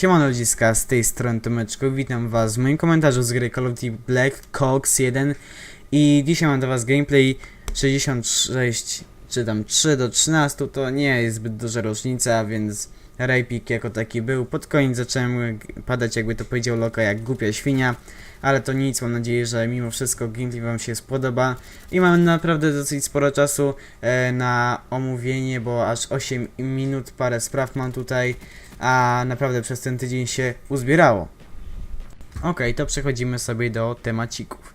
Siemano ludziska, z tej strony Tomeczko, witam was w moim komentarzu z gry Call of Duty Black Cox 1 i dzisiaj mam do was gameplay 66 czy tam 3 do 13, to nie jest zbyt duża różnica, więc Raypik jako taki był. Pod koniec zacząłem padać jakby to powiedział Loka jak głupia świnia, ale to nic, mam nadzieję, że mimo wszystko gameplay wam się spodoba i mamy naprawdę dosyć sporo czasu e, na omówienie, bo aż 8 minut, parę spraw mam tutaj a naprawdę przez ten tydzień się uzbierało. Okej, to przechodzimy sobie do temacików.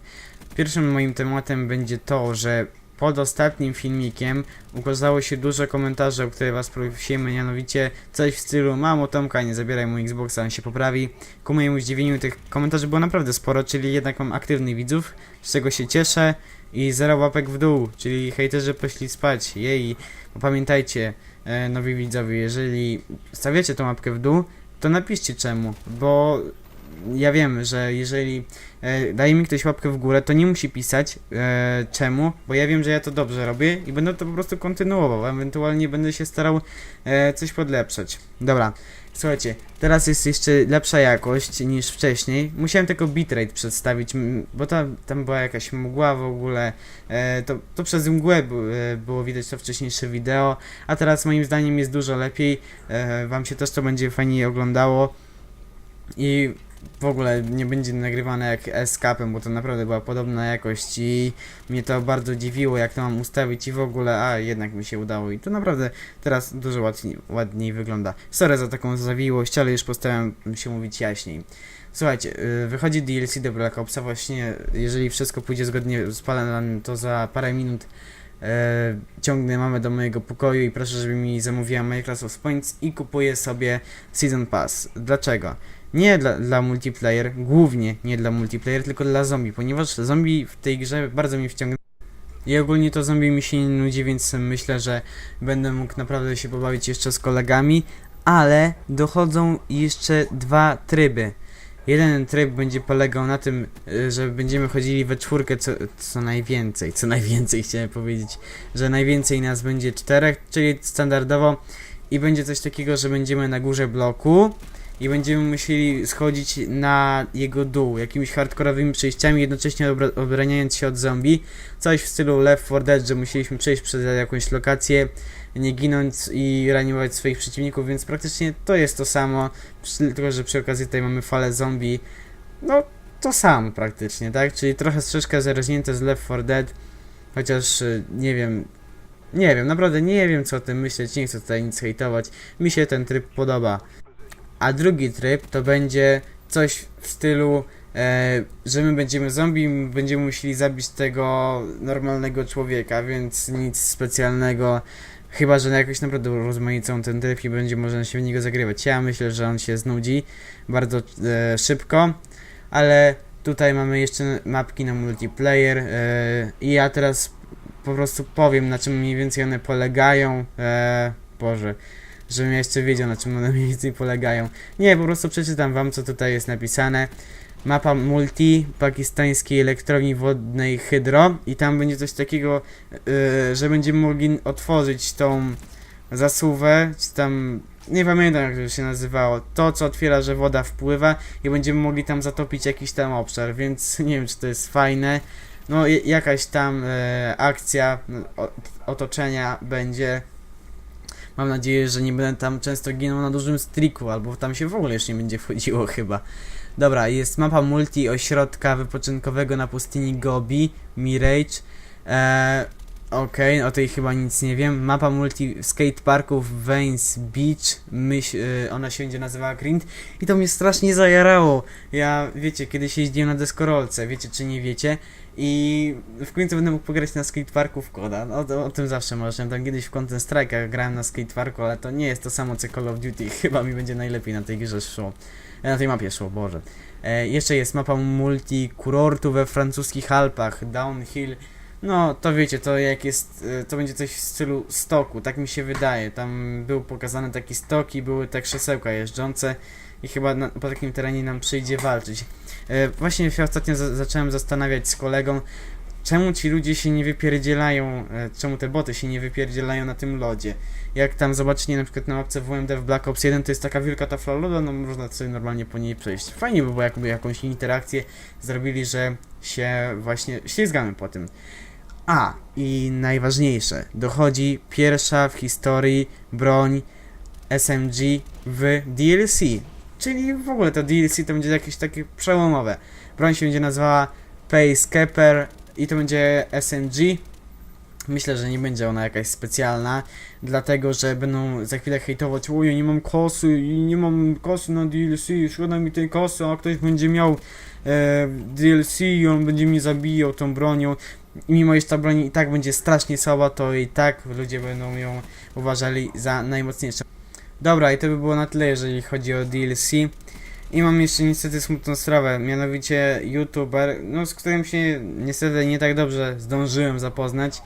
Pierwszym moim tematem będzie to, że pod ostatnim filmikiem ukazało się dużo komentarzy, o które was prosimy, mianowicie coś w stylu Mamo Tomka, nie zabieraj mu Xboxa, on się poprawi. Ku mojemu zdziwieniu tych komentarzy było naprawdę sporo, czyli jednak mam aktywnych widzów, z czego się cieszę i zero łapek w dół, czyli hejterzy poszli spać, jej, bo pamiętajcie, e, nowi widzowie, jeżeli stawiacie tą łapkę w dół, to napiszcie czemu, bo ja wiem, że jeżeli e, daje mi ktoś łapkę w górę, to nie musi pisać e, czemu, bo ja wiem, że ja to dobrze robię i będę to po prostu kontynuował, ewentualnie będę się starał e, coś podlepszać. Dobra, słuchajcie, teraz jest jeszcze lepsza jakość niż wcześniej. Musiałem tylko bitrate przedstawić, bo tam, tam była jakaś mgła w ogóle, e, to, to przez mgłę e, było widać to wcześniejsze wideo, a teraz moim zdaniem jest dużo lepiej, e, wam się też to będzie fajniej oglądało i w ogóle nie będzie nagrywane jak escapem, bo to naprawdę była podobna jakość i mnie to bardzo dziwiło, jak to mam ustawić i w ogóle, a jednak mi się udało i to naprawdę teraz dużo ładniej, ładniej wygląda. Sorry za taką zawiłość, ale już postaram się mówić jaśniej. Słuchajcie, yy, wychodzi DLC do Black Opsa, właśnie jeżeli wszystko pójdzie zgodnie z planem, to za parę minut e, ciągnę mamę do mojego pokoju i proszę, żeby mi zamówiła Microsoft Points i kupuję sobie Season Pass. Dlaczego? Nie dla, dla multiplayer, głównie nie dla multiplayer, tylko dla zombie, ponieważ zombie w tej grze bardzo mi wciągnęły. I ogólnie to zombie mi się nie nudzi, więc myślę, że będę mógł naprawdę się pobawić jeszcze z kolegami, ale dochodzą jeszcze dwa tryby. Jeden tryb będzie polegał na tym, y, że będziemy chodzili we czwórkę co, co najwięcej, co najwięcej chciałem powiedzieć, że najwięcej nas będzie czterech, czyli standardowo i będzie coś takiego, że będziemy na górze bloku i będziemy musieli schodzić na jego dół jakimiś hardkorowymi przejściami, jednocześnie obra- obraniając się od zombie. Coś w stylu Left 4 Dead, że musieliśmy przejść przez jakąś lokację, nie ginąć i raniować swoich przeciwników, więc praktycznie to jest to samo, tylko że przy okazji tutaj mamy falę zombie. No, to samo praktycznie, tak? Czyli trochę troszeczkę zarośnięte z Left 4 Dead, chociaż y, nie wiem, nie wiem, naprawdę nie wiem co o tym myśleć, nie chcę tutaj nic hejtować. Mi się ten tryb podoba. A drugi tryb to będzie coś w stylu, e, że my będziemy zombie i my będziemy musieli zabić tego normalnego człowieka, więc nic specjalnego. Chyba, że na jakoś naprawdę rozmaicą ten tryb i będzie można się w niego zagrywać. Ja myślę, że on się znudzi bardzo e, szybko, ale tutaj mamy jeszcze mapki na multiplayer e, i ja teraz po prostu powiem na czym mniej więcej one polegają. E, Boże, żebym ja jeszcze wiedział na czym one mniej więcej polegają. Nie, po prostu przeczytam wam co tutaj jest napisane. Mapa multi pakistańskiej elektrowni wodnej Hydro i tam będzie coś takiego, yy, że będziemy mogli otworzyć tą zasuwę, czy tam nie pamiętam jak to się nazywało, to co otwiera, że woda wpływa i będziemy mogli tam zatopić jakiś tam obszar, więc nie wiem czy to jest fajne. No jakaś tam e, akcja no, otoczenia będzie. Mam nadzieję, że nie będę tam często ginął na dużym striku, albo tam się w ogóle już nie będzie wchodziło chyba. Dobra, jest mapa multi ośrodka wypoczynkowego na pustyni Gobi, Mirage. Eee, Okej, o tej chyba nic nie wiem. Mapa multi skateparków Vance Beach, myśl, e, ona się będzie nazywała Grind i to mnie strasznie zajarało. Ja, wiecie, kiedyś jeździłem na deskorolce, wiecie czy nie wiecie i w końcu będę mógł pograć na skateparku w koda. No, to, o tym zawsze marzyłem. Tam kiedyś w Counter Strike'ach grałem na skateparku, ale to nie jest to samo co Call of Duty. Chyba mi będzie najlepiej na tej grze szło. E, Na tej mapie szło, Boże. E, jeszcze jest mapa multi kurortu we francuskich Alpach, Downhill. No, to wiecie, to jak jest, e, to będzie coś w stylu stoku, tak mi się wydaje. Tam był pokazany taki stok i były te krzesełka jeżdżące i chyba na, po takim terenie nam przyjdzie walczyć. E, właśnie się ostatnio za, zacząłem zastanawiać z kolegą, czemu ci ludzie się nie wypierdzielają, e, czemu te boty się nie wypierdzielają na tym lodzie. Jak tam zobaczycie na przykład na mapce WMD w Black Ops 1, to jest taka wielka tafla lodu, no można sobie normalnie po niej przejść. Fajnie by było jakby jakąś interakcję zrobili, że się właśnie ślizgamy po tym. A, i najważniejsze, dochodzi pierwsza w historii broń SMG w DLC. Czyli w ogóle to DLC to będzie jakieś takie przełomowe. Broń się będzie nazywała Pacecaper i to będzie SMG. Myślę, że nie będzie ona jakaś specjalna, dlatego że będą za chwilę hejtować oj, nie mam kosy i nie mam kosy na DLC, szkoda mi tej kosy, a ktoś będzie miał e, DLC i on będzie mnie zabijał tą bronią. Mimo, że ta broń i tak będzie strasznie słaba, to i tak ludzie będą ją uważali za najmocniejszą. Dobra, i to by było na tyle, jeżeli chodzi o DLC. I mam jeszcze niestety smutną sprawę, mianowicie youtuber, no z którym się niestety nie tak dobrze zdążyłem zapoznać.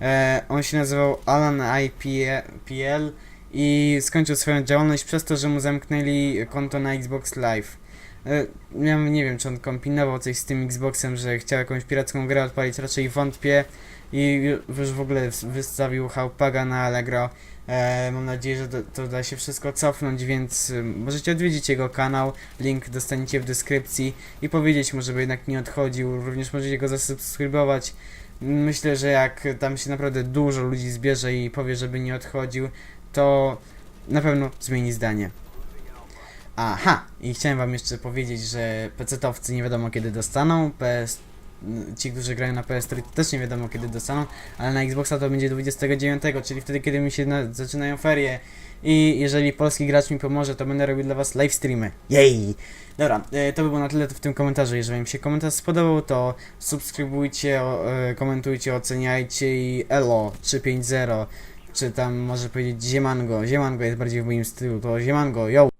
E, on się nazywał Alan IPL i skończył swoją działalność przez to, że mu zamknęli konto na Xbox Live. E, ja nie wiem, czy on kombinował coś z tym Xboxem, że chciał jakąś piracką grę odpalić, raczej wątpię. I już w ogóle wystawił Haupaga na Allegro. E, mam nadzieję, że to, to da się wszystko cofnąć, więc y, możecie odwiedzić jego kanał. Link dostaniecie w deskrypcji i powiedzieć mu, żeby jednak nie odchodził. Również możecie go zasubskrybować. Myślę, że jak tam się naprawdę dużo ludzi zbierze i powie, żeby nie odchodził, to na pewno zmieni zdanie. Aha, i chciałem wam jeszcze powiedzieć, że PC-towcy nie wiadomo kiedy dostaną, PS ci, którzy grają na PS4 też nie wiadomo kiedy dostaną, ale na Xboxa to będzie 29, czyli wtedy, kiedy mi się na, zaczynają ferie. I jeżeli polski gracz mi pomoże, to będę robił dla was live streamy. Jej! Dobra, e, to by było na tyle w tym komentarzu. Jeżeli wam się komentarz spodobał, to subskrybujcie, e, komentujcie, oceniajcie i elo 350, czy tam może powiedzieć ziemango. Ziemango jest bardziej w moim stylu, to ziemango, yo!